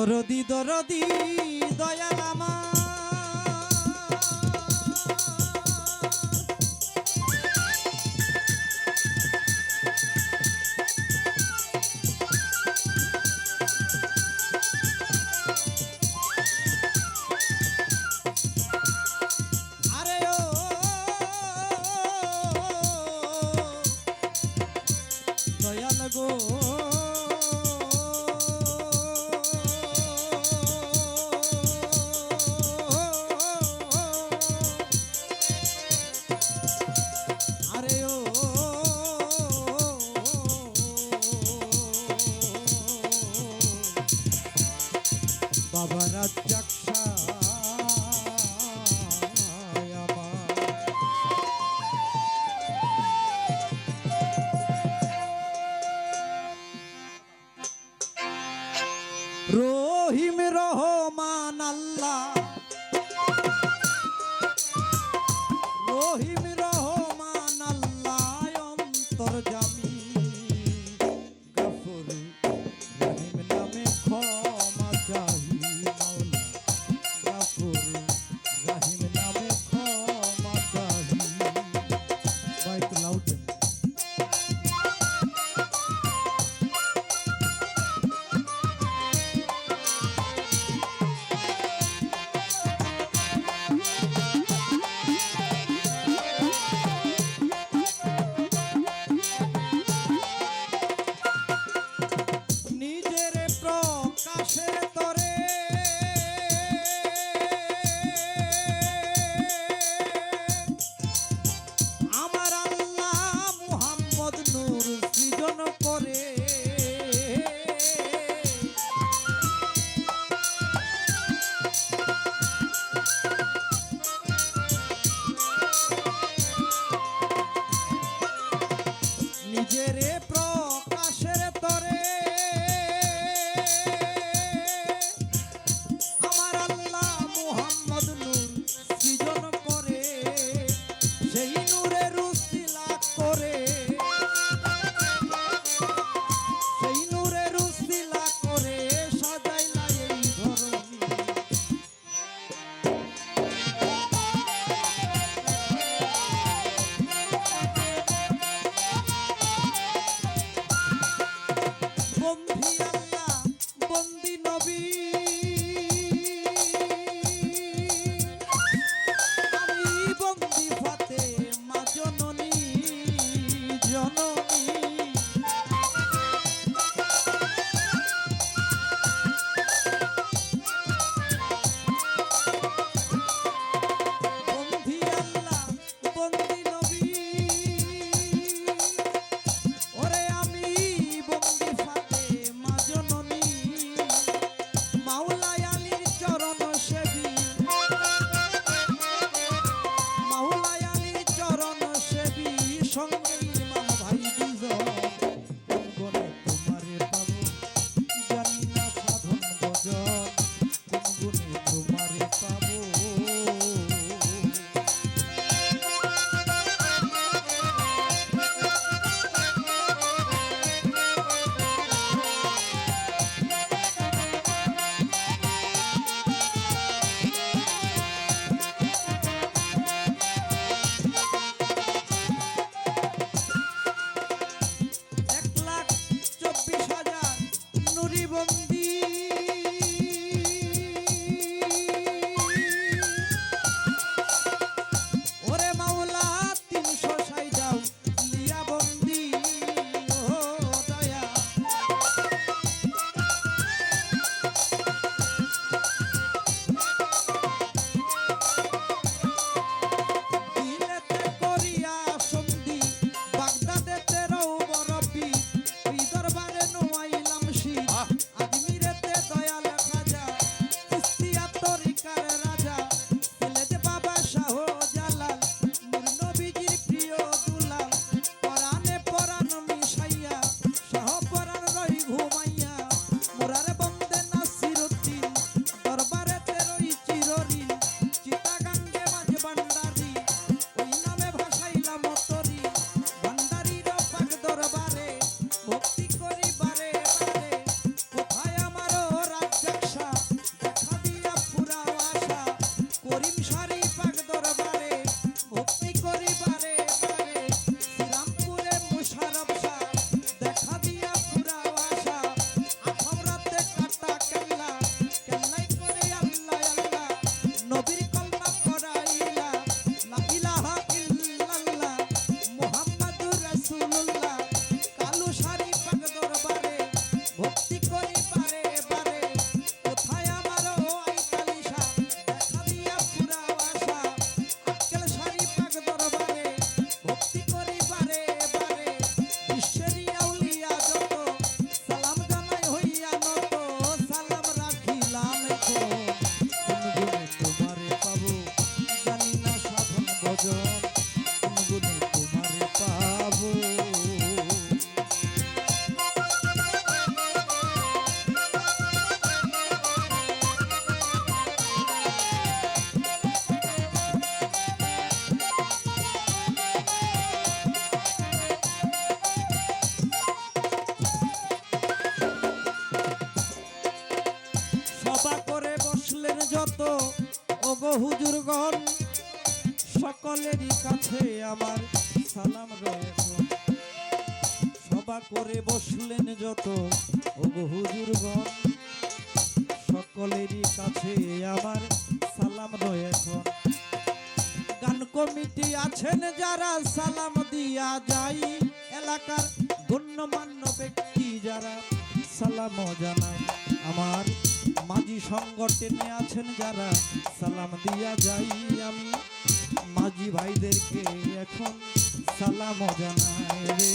দরদি দরদি Dayal get it হুজুরগণ, সকলেরই কাছে আমার সালাম সভা করে বসলেন যত, ওগো হুজুরগণ, সকলেরই কাছে আমার সালাম রয়েছে। গান কমিটি আছেন যারা সালাম দিয়া যাই, এলাকার গণ্যমান্য ব্যক্তি যারা সালাম জানাই আমার মাঝি সংগঠনে আছেন যারা, সালাম দিয়া যাই আমি। মাঝি ভাইদেরকে এখন সালাম জানাই রে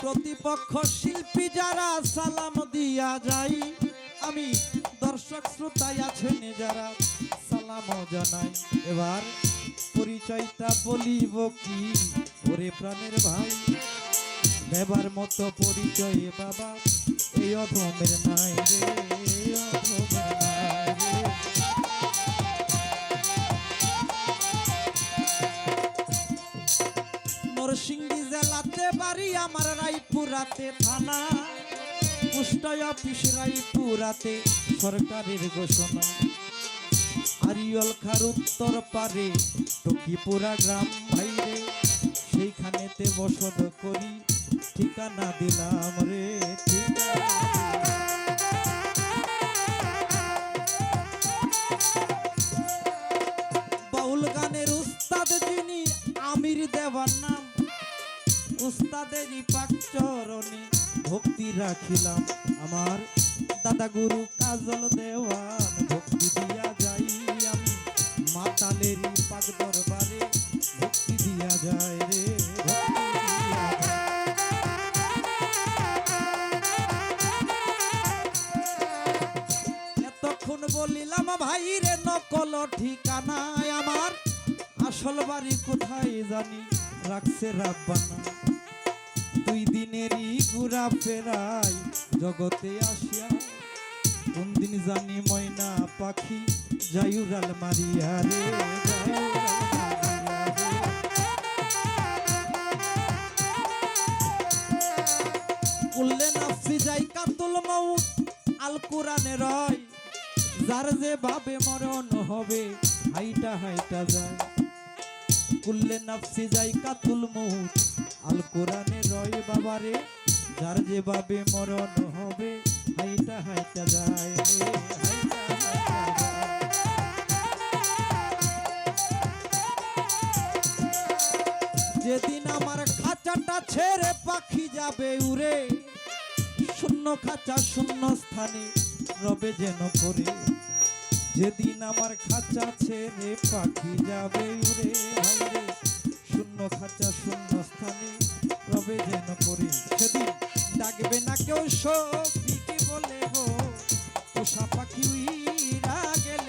প্রতিপক্ষ শিল্পী যারা, সালাম দিয়া যাই। আমি দর্শক শ্রোতায় আছেন যারা সালাম জানাই। এবার পরিচয়টা বলিব কি? ওরে প্রাণের ভাই দেবার মতো পরিচয় বাবা, এই অধমের নাই রে অধমের জেলাতে বাড়ি আমার রায়পুরাতে থানা পোস্ট অফিস রায়পুরাতে সরকারের ঘোষণা। আরিয়ল খার উত্তর পারে টকিপুরা গ্রাম ভাইরে সেইখানেতে বসত করি, ঠিকানা দিলাম রে। বাউল গানের উস্তাদ যিনি, আমির দেওয়ার নাম। উস্তাদেরই পাকচরণে ভক্তি রাখিলাম। আমার দাদা গুরু কাজল দেওয়ান, ভক্তি দিয়া যাই। মাতালেরই পাক দরবারে ভক্তি দিয়া যায় রে এতক্ষণ বলিলাম, ভাই রে, নকল ঠিকানায় আমার আসল কোথায় জানি? রাখছে রাব্বানা। দুই দিনেরই ঘুরা ফেরাই জগতে আসিয়া কোন দিন জানি ময়না পাখি যাইউরাল মারিয়া রে। কুল্লে নাফসি যাই কাতুল মাউত আল কোরআনে রয়। যার যে ভাবে মরণ হবে, হাইটা হাইটা যায়। কুল্লে নাফসি যাই কাতুল মাউত আল কোরআনে রয় বাবারে যার যে ভাবে মরণ হবে, হাইটা হাইটা যায় হাইটা খাঁচাটা ছেড়ে পাখি যাবে উড়ে। শূন্য খাঁচা, শূন্য স্থানে রবে যেন করে যেদিন আমার খাঁচা ছেড়ে পাখি যাবে উড়ে হাইরে শূন্য খাঁচা, শূন্য স্থানে রবে যেন করে সেদিন ডাকবে না কেউ সফিকে বলে গো পোষা পাখি উইরা গেলে